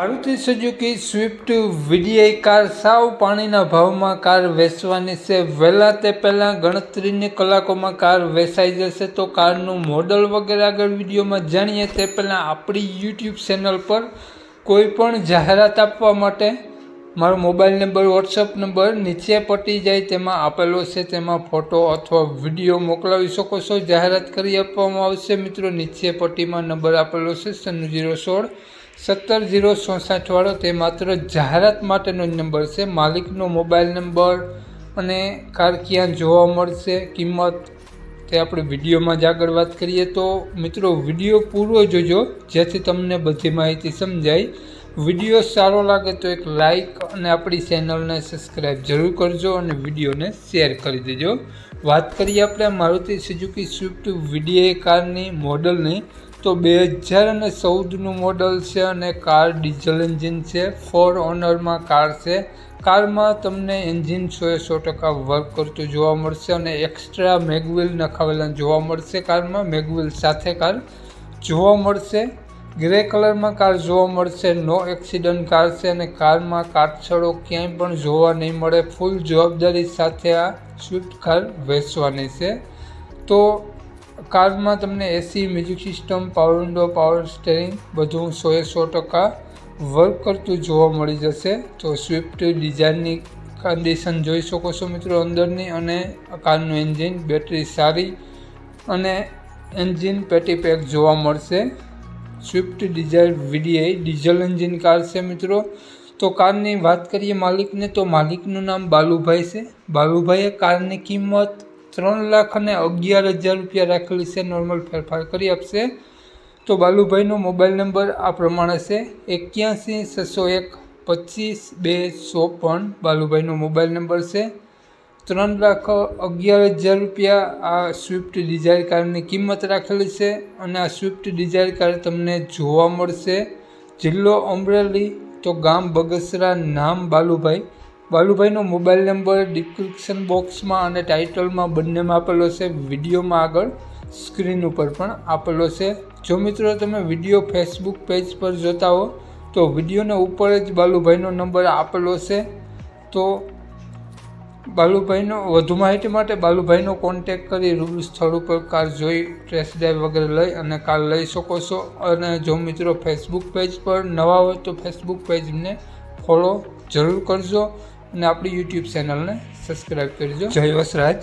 Maruti Suzuki Swift VDI car સાવ પાણીના ભાવમાં કાર વેચવાની છે. વહેલા તે પહેલાં ગણતરીની કલાકોમાં કાર વેચાઈ જશે તો કારનું મોડલ વગેરે આગળ વિડીયોમાં જાણીએ. તે પહેલાં આપણી યુટ્યુબ ચેનલ પર કોઈ પણ જાહેરાત આપવા માટે મારો મોબાઈલ નંબર, વોટ્સઅપ નંબર નીચે પટી જાય તેમાં આપેલો છે. તેમાં ફોટો અથવા વીડિયો મોકલાવી શકો છો. જાહેરાત કરી આપવામાં આવશે. મિત્રો, નીચે પટ્ટીમાં નંબર આપેલો છે. સન્નું જીરો સોળ સત્તર જીરો ચોસઠવાળો તે માત્ર જાહેરાત માટેનો જ નંબર છે. માલિકનો મોબાઈલ નંબર અને કાર ક્યાં જોવા મળશે. કિંમત તે આપણે વિડીયોમાં જ આગળ વાત કરીએ તો મિત્રો વીડિયો પૂરો જોજો, જેથી તમને બધી માહિતી સમજાય. વીડિયો સારો લાગે તો એક લાઈક અને આપણી ચેનલને સબસ્ક્રાઈબ જરૂર કરજો અને વિડીયોને શેર કરી દેજો. વાત કરીએ આપણે મારુતિ સુઝુકી સ્વિફ્ટ વીડીઆઈ કારની મોડલની. તો બે હજાર અને ચૌદનું મોડલ છે અને કાર ડીઝલ એન્જિન છે. ફોર ઓનરમાં કાર છે. કારમાં તમને એન્જિન સોએ સો ટકા વર્ક કરતું જોવા મળશે અને એક્સ્ટ્રા મેગવિલ નખાવેલા જોવા મળશે કારમાં. મેગવિલ સાથે કાર જોવા મળશે. ગ્રે કલરમાં કાર જોવા મળશે, નો એક્સિડન્ટ કાર છે અને કારમાં કાટછડો ક્યાંય પણ જોવા નહીં મળે. ફૂલ જવાબદારી સાથે આ સ્વિફ્ટ કાર વેચવાની છે. તો કારમાં તમને AC music system power window power steering બધું સો એ સો ટકા વર્ક કરતું જોવા મળી જશે. તો સ્વિફ્ટ ડિઝાઇનની કન્ડિશન જોઈ શકો છો મિત્રો અંદરની અને કારનું એન્જિન બેટરી સારી અને એન્જિન પેટી પેક જોવા મળશે. Swift Dzire VDI diesel engine car છે મિત્રો. તો કારની વાત કરીએ માલિકને, તો માલિકનું નામ બાલુભાઈ છે. બાલુભાઈએ કારની કિંમત ત્રણ લાખ અને અગિયાર હજાર રૂપિયા રાખેલી છે. નોર્મલ ફેરફાર કરી આપશે. તો બાલુભાઈનો મોબાઈલ નંબર આ પ્રમાણે છે. એક્યાસી, છસો એક, પચીસ બે ચોપન બાલુભાઈનો મોબાઈલ નંબર છે. ત્રણ લાખ અગિયાર હજાર રૂપિયા આ સ્વિફ્ટ ડિઝાયર કારની કિંમત રાખેલી છે અને આ સ્વિફ્ટ ડિઝાયર કાર તમને જોવા મળશે. જિલ્લો અમરેલી, તો ગામ બગસરા, નામ બાલુભાઈ. બાલુભાઈનો મોબાઈલ નંબર ડિસ્ક્રિપ્શન બોક્સમાં અને ટાઇટલમાં બંનેમાં આપેલો છે. વિડીયોમાં આગળ સ્ક્રીન ઉપર પણ આપેલો છે. જો મિત્રો તમે વીડિયો ફેસબુક પેજ પર જોતા હો, તો વિડીયોને ઉપર જ બાલુભાઈનો નંબર આપેલો છે. તો બાલુભાઈનો, વધુ માહિતી માટે બાલુભાઈનો કોન્ટેક કરી રૂબરૂ સ્થળ ઉપર કાર જોઈ ટેસ્ટ ડ્રાઈવ વગેરે લઈ અને કાર લઈ શકો છો. અને જો મિત્રો ફેસબુક પેજ પર નવા હોય તો ફેસબુક પેજને ફોલો જરૂર કરજો અને આપણી યુટ્યુબ ચેનલને સબસ્ક્રાઈબ કરજો. જય વસરાજ.